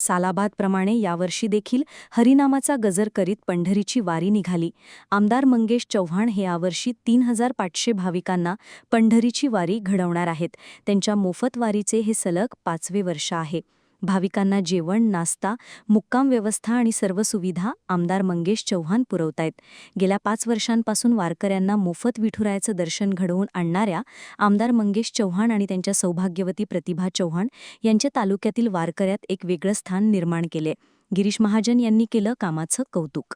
सालाबादप्रमाणे यावर्षी देखील हरिनामाचा गजर करीत पंढरीची वारी निघाली. आमदार मंगेश चव्हाण हे यावर्षी तीन हजार पाचशे भाविकांना पंढरीची वारी घडवणार आहेत. त्यांच्या मोफत वारीचे हे सलग पाचवे वर्ष आहे. भाविकांना जेवण नाश्ता मुक्काम व्यवस्था आणि सर्व सुविधा आमदार मंगेश चव्हाण पुरवतायत. गेल्या पाच वर्षांपासून वारकऱ्यांना मोफत विठुरायाचं दर्शन घडवून आणणाऱ्या आमदार मंगेश चव्हाण आणि त्यांच्या सौभाग्यवती प्रतिभा चव्हाण यांच्या तालुक्यातील वारकऱ्यात एक वेगळं स्थान निर्माण केले. गिरीश महाजन यांनी केलं कामाचं कौतुक.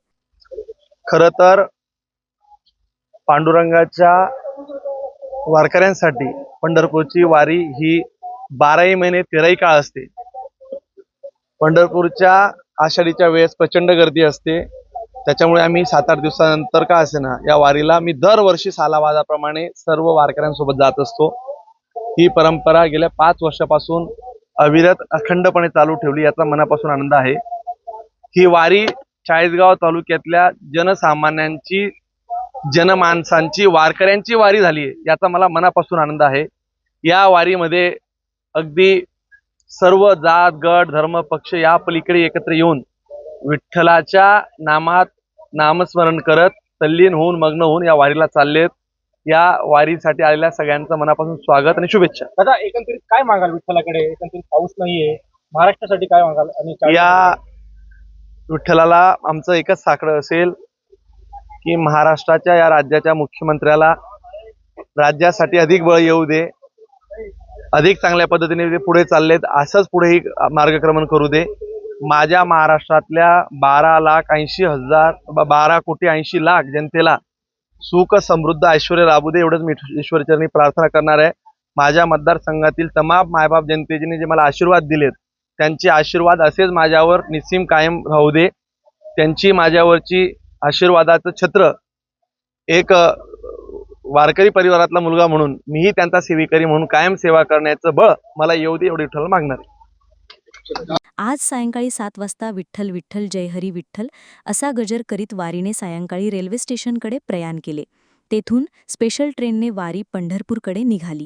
खर तर पांडुरंगाच्या वारकऱ्यांसाठी पंढरपूरची वारी ही बाराही महिने तेराही काळ असते. पंढरपूरच्या आषाढीच्या वेळेस प्रचंड गर्दी असते. त्याच्यामुळे आम्ही सात आठ दिवसानंतर का असेना या वारीला मी दरवर्षी सालावादाप्रमाणे सर्व वारकऱ्यांसोबत जात असतो. ही परंपरा गेल्या पाच वर्षापासून अविरत अखंडपणे चालू ठेवली याचा मनापासून आनंद आहे. ही वारी चाळीसगाव तालुक्यातल्या जनसामान्यांची जनमानसांची वारकऱ्यांची वारी झाली याचा मला मनापासून आनंद आहे. या वारीमध्ये अगदी सर्व जात गट धर्म पक्ष या पलीकडे एकत्र येऊन विठ्ठलाच्या नामात नामस्मरण करत तल्लीन होऊन मग्न होऊन या वारीला चाललेत. या वारीसाठी आलेल्या सगळ्यांचं मनापासून स्वागत आणि शुभेच्छा. दादा एकंदरीत काय मागाल विठ्ठलाकडे? एकंदरीत पाऊस नाहीये. महाराष्ट्रासाठी काय मागाल? आणि या विठ्ठलाला आमचं एकच साकडं असेल की महाराष्ट्राच्या या राज्याच्या मुख्यमंत्र्याला राज्यासाठी अधिक बळ येऊ दे. अधिक चांगल्या पद्धतीने ते पुढे चाललेत. असंच पुढेही मार्गक्रमण करू दे. माझ्या महाराष्ट्रातल्या बारा लाख ऐंशी हजार ब- बारा कोटी ऐंशी लाख जनतेला सुख समृद्ध ऐश्वर लाभू दे एवढंच मी ईश्वरचरणी प्रार्थना करणार आहे. माझ्या मतदारसंघातील तमाम मायबाप जनतेने जे मला आशीर्वाद दिलेत त्यांचे आशीर्वाद असेच माझ्यावर निस्सीम कायम राहू दे. त्यांची माझ्यावरची आशीर्वादाचं छत्र एक वारकरी परिवारातला मुलगा म्हणून मीही त्यांचा सेविकरी म्हणून कायम सेवा करण्याचं बळ मला येऊ दे एवढी विठ्ठल मागणार आहे. आज सायंकाळी सात वाजता विठ्ठल विठ्ठल जयहरी विठ्ठल असा गजर करीत वारीने सायंकाळी रेल्वे स्टेशनकडे प्रयाण केले तेथून स्पेशल ट्रेनने वारी पंढरपूरकडे निघाली